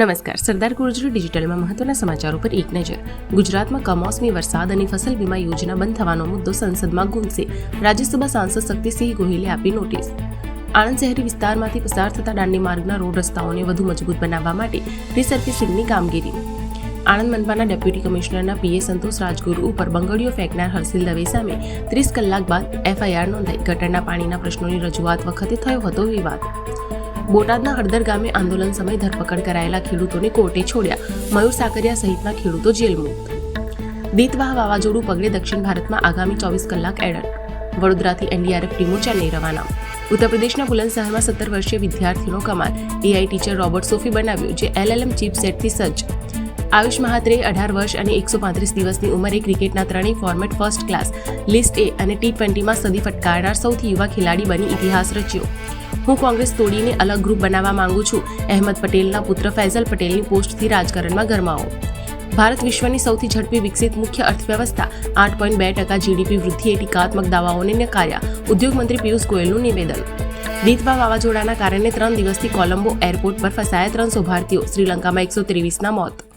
નમસ્કાર, સરદાર ગુર્જરી ડિજિટલમાં મહત્વના સમાચારો પર એક નજર. ગુજરાતમાં કમોસમી વરસાદ અને ફસલ વીમા યોજના બંધ થવાનો મુદ્દો સંસદમાં ગુંજશે. રાજ્યસભા સાંસદ શક્તિસિંહ ગોહિલે આપી નોટિસ. આણંદ શહેરી વિસ્તારમાંથી પસાર થતા દાંડી માર્ગના રોડ રસ્તાઓને વધુ મજબૂત બનાવવા માટે રિસર્ફિસિંગની કામગીરી. આણંદ મનપાના ડેપ્યુટી કમિશનરના પીએ સંતોષ રાજગુરુ ઉપર બંગડીઓ ફેંકનાર હર્ષિલ દવે સામે ત્રીસ કલાક બાદ એફઆઈઆર નોંધાઈ. ગટરના પાણીના પ્રશ્નોની રજૂઆત વખતે થયો હતો વિવાદ. બોટાદના હળદર ગામે આંદોલન સમયે ધરપકડ કરાયેલા ખેડૂતોને કોર્ટે છોડ્યા. મયુર સાકરિયા સહિતના ખેડૂતો જેલમુક્ત દીતવાહ વાવાઝોડું પગલે દક્ષિણ ભારતમાં આગામી ચોવીસ કલાક એલર્ટ. વડોદરાથી એનડીઆરએફ ટીમો ચેન્નઈ રવાના. ઉત્તર પ્રદેશના સત્તર વર્ષીય વિદ્યાર્થીનો કમાલ. એઆઈ ટીચર રોબર્ટ સોફી બનાવ્યો, જે એલએલએમ ચીપ સેટથી સજ્જ. આયુષ મહાત્રે અઢાર વર્ષ અને એકસો પાંત્રીસ દિવસની ઉંમરે ક્રિકેટના ત્રણેય format first class list A અને ટી ટ્વેન્ટીમાં સદી ફટકારનાર સૌથી યુવા ખેલાડી બની ઇતિહાસ રચ્યો. હું કોંગ્રેસ તોડીને અલગ ગ્રુપ બનાવવા માંગુ છું. અહેમદ પટેલના પુત્ર ફૈઝલ પટેલની પોસ્ટથી રાજકારણમાં ગરમાવો. ભારત વિશ્વની સૌથી ઝડપી વિકસિત મુખ્ય અર્થવ્યવસ્થા, આઠ પોઈન્ટ બે ટકા જીડીપી વૃદ્ધિએ ટીકાત્મક દાવાઓને નકાર્યા. ઉદ્યોગ મંત્રી પિયુષ ગોયલનું નિવેદન. દીતવા વાવાઝોડાના કારણે ત્રણ દિવસથી કોલંબો એરપોર્ટ પર ફસાયા ત્રણસો ભારતીયો શ્રીલંકામાં એકસો ત્રેવીસના મોત.